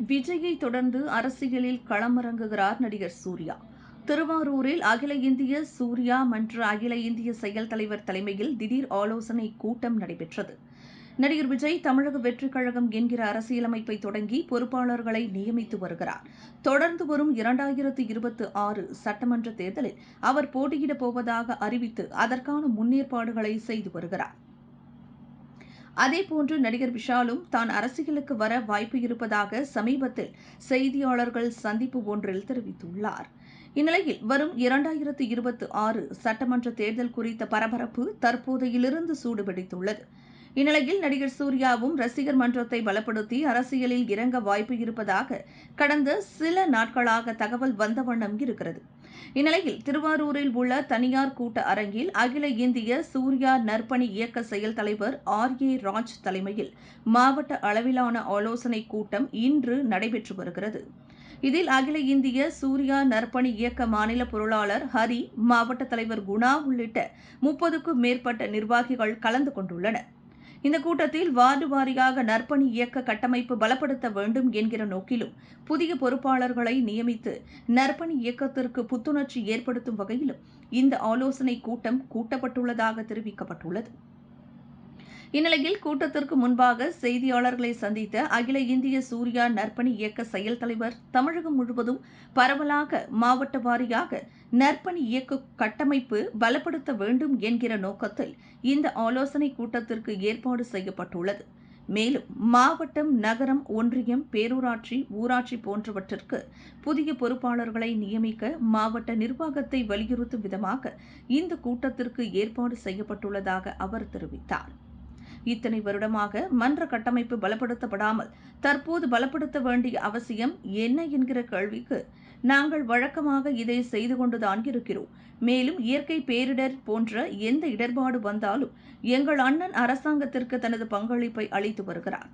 விஜயை தொடர்ந்து அரசியலில் களமிறங்குகிறார் நடிகர் சூர்யா. திருவாரூரில் அகில இந்திய சூர்யா மன்ற அகில இந்திய செயல் தலைவர் தலைமையில் திடீர் ஆலோசனை கூட்டம் நடைபெற்றது. நடிகர் விஜய் தமிழக வெற்றிக் கழகம் என்கிற அரசியலமைப்பை தொடங்கி பொறுப்பாளர்களை நியமித்து வருகிறார். தொடர்ந்து வரும் இரண்டாயிரத்து இருபத்தி ஆறு சட்டமன்ற தேர்தலில் அவர் போட்டியிடப் போவதாக அறிவித்து அதற்கான முன்னேற்பாடுகளை செய்து வருகிறார். அதேபோன்று நடிகர் விஷாலும் தான் அரசியலுக்கு வர வாய்ப்பு இருப்பதாக சமீபத்தில் செய்தியாளர்கள் சந்திப்பு ஒன்றில் தெரிவித்துள்ளார். இந்நிலையில் வரும் இரண்டாயிரத்து இருபத்தி ஆறு சட்டமன்ற தேர்தல் குறித்த பரபரப்பு தற்போதையிலிருந்து சூடுபிடித்துள்ளது. இந்நிலையில் நடிகர் சூர்யாவும் ரசிகர் மன்றத்தை பலப்படுத்தி அரசியலில் இறங்க வாய்ப்பு இருப்பதாக கடந்த சில நாட்களாக தகவல் வந்த வண்ணம் இருக்கிறது. இந்நிலையில் திருவாரூரில் உள்ள தனியார் கூட்ட அரங்கில் அகில இந்திய சூர்யா நற்பணி இயக்க செயல் தலைவர் ஆர் ஏ ராஜ் தலைமையில் மாவட்ட அளவிலான ஆலோசனைக் கூட்டம் இன்று நடைபெற்று வருகிறது. இதில் அகில இந்திய சூர்யா நற்பணி இயக்க மாநில பொருளாளர் ஹரி மாவட்ட தலைவர் குணா உள்ளிட்ட முப்பதுக்கும் மேற்பட்ட நிர்வாகிகள் கலந்து கொண்டுள்ளனர். இந்த கூட்டத்தில் வார்டு வாரியாக நற்பணி இயக்க கட்டமைப்பு பலப்படுத்த வேண்டும் என்கிற நோக்கிலும் புதிய பொறுப்பாளர்களை நியமித்து நற்பணி இயக்கத்திற்கு புத்துணர்ச்சி ஏற்படுத்தும் வகையிலும் இந்த ஆலோசனைக் கூட்டம் கூட்டப்பட்டுள்ளதாக தெரிவிக்கப்பட்டுள்ளது. இந்நிலையில் கூட்டத்திற்கு முன்பாக செய்தியாளர்களை சந்தித்த அகில இந்திய சூர்யா நற்பணி இயக்க செயல் தலைவர் தமிழகம் முழுவதும் பரவலாக மாவட்ட வாரியாக நற்பணி இயக்க கட்டமைப்பு பலப்படுத்த வேண்டும் என்கிற நோக்கத்தில் இந்த ஆலோசனை கூட்டத்திற்கு ஏற்பாடு செய்யப்பட்டுள்ளது. மேலும் மாவட்டம் நகரம் ஒன்றியம் பேரூராட்சி ஊராட்சி போன்றவற்றிற்கு புதிய பொறுப்பாளர்களை நியமிக்க மாவட்ட நிர்வாகத்தை வலியுறுத்தும் விதமாக இந்த கூட்டத்திற்கு ஏற்பாடு செய்யப்பட்டுள்ளதாக அவர் தெரிவித்தார். இத்தனை வருடமாக மன்ற கட்டமைப்பு பலப்படுத்தப்படாமல் தற்போது பலப்படுத்த வேண்டிய அவசியம் என்ன என்கிற கேள்விக்கு நாங்கள் வழக்கமாக இதை செய்து கொண்டுதான் இருக்கிறோம். மேலும் இயற்கை பேரிடர் போன்ற எந்த இடர்பாடு வந்தாலும் எங்கள் அண்ணன் அரசாங்கத்திற்கு தனது பங்களிப்பை அளித்து வருகிறார்.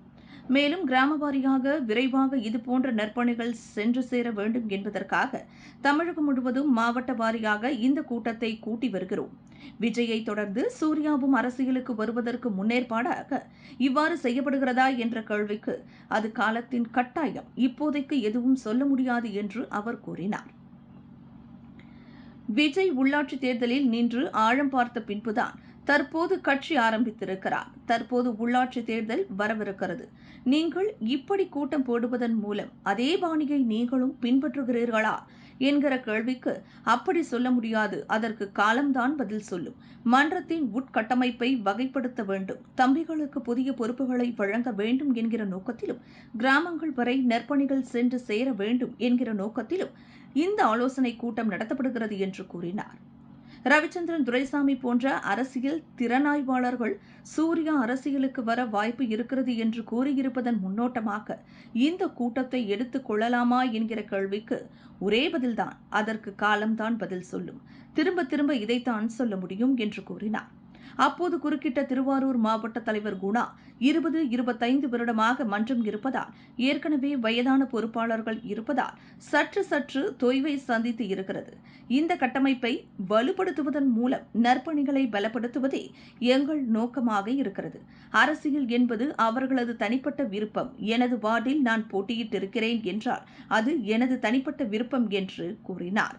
மேலும் கிராம வாரியாக விரைவாக இதுபோன்ற நற்பணிகள் சென்று சேர வேண்டும் என்பதற்காக தமிழகம் முழுவதும் மாவட்ட வாரியாக இந்த கூட்டத்தை கூட்டி வருகிறோம். விஜயை தொடர்ந்து சூர்யாவும் அரசியலுக்கு வருவதற்கு முன்னேற்பாடாக இவ்வாறு செய்யப்படுகிறதா என்ற கேள்விக்கு அது காலத்தின் கட்டாயம். இப்போதைக்கு எதுவும் சொல்ல முடியாது என்று அவர் கூறினார். விஜய் உள்ளாட்சி தேர்தலில் நின்று ஆழம் பார்த்த பின்புதான் தற்போது கட்சி ஆரம்பித்திருக்கிறார். தற்போது உள்ளாட்சி தேர்தல் வரவிருக்கிறது. நீங்கள் இப்படி கூட்டம் போடுவதன் மூலம் அதே பாணியை நீங்களும் பின்பற்றுகிறீர்களா? என்கிற கேள்விக்கு அப்படி சொல்ல முடியாது. அதற்கு காலம்தான் பதில் சொல்லும். மன்றத்தின் உட்கட்டமைப்பை வகைப்படுத்த வேண்டும். தம்பிகளுக்கு புதிய பொறுப்புகளை வழங்க வேண்டும் என்கிற நோக்கத்திலும் கிராமங்கள் வரை நற்பணிகள் சென்று சேர வேண்டும் என்கிற நோக்கத்திலும் இந்த ஆலோசனைக் கூட்டம் நடத்தப்படுகிறது என்று கூறினார். ரவிச்சந்திரன் துரைசாமி போன்ற அரசியல் திறனாய்வாளர்கள் சூர்யா அரசியலுக்கு வர வாய்ப்பு இருக்கிறது என்று கூறியிருப்பதன் முன்னோட்டமாக இந்த கூட்டத்தை எடுத்துக் கொள்ளலாமா என்கிற கேள்விக்கு ஒரே பதில்தான். அதற்கு காலம்தான் பதில் சொல்லும். திரும்ப திரும்ப இதைத்தான் சொல்ல முடியும் என்று கூறினார். அப்போது குறுக்கிட்ட திருவாரூர் மாவட்ட தலைவர் குணா இருபது இருபத்தைந்து வருடமாக மன்றம் இருப்பதால் ஏற்கனவே வயதான பொறுப்பாளர்கள் இருப்பதால் சற்று சற்று தொய்வை சந்தித்து இருக்கிறது. இந்த கட்டமைப்பை வலுப்படுத்துவதன் மூலம் நற்பணிகளை பலப்படுத்துவதே எங்கள் நோக்கமாக இருக்கிறது. அரசியல் என்பது அவர்களது தனிப்பட்ட விருப்பம். எனது வார்டில் நான் போட்டியிட்டிருக்கிறேன் என்றால் அது எனது தனிப்பட்ட விருப்பம் என்று கூறினார்.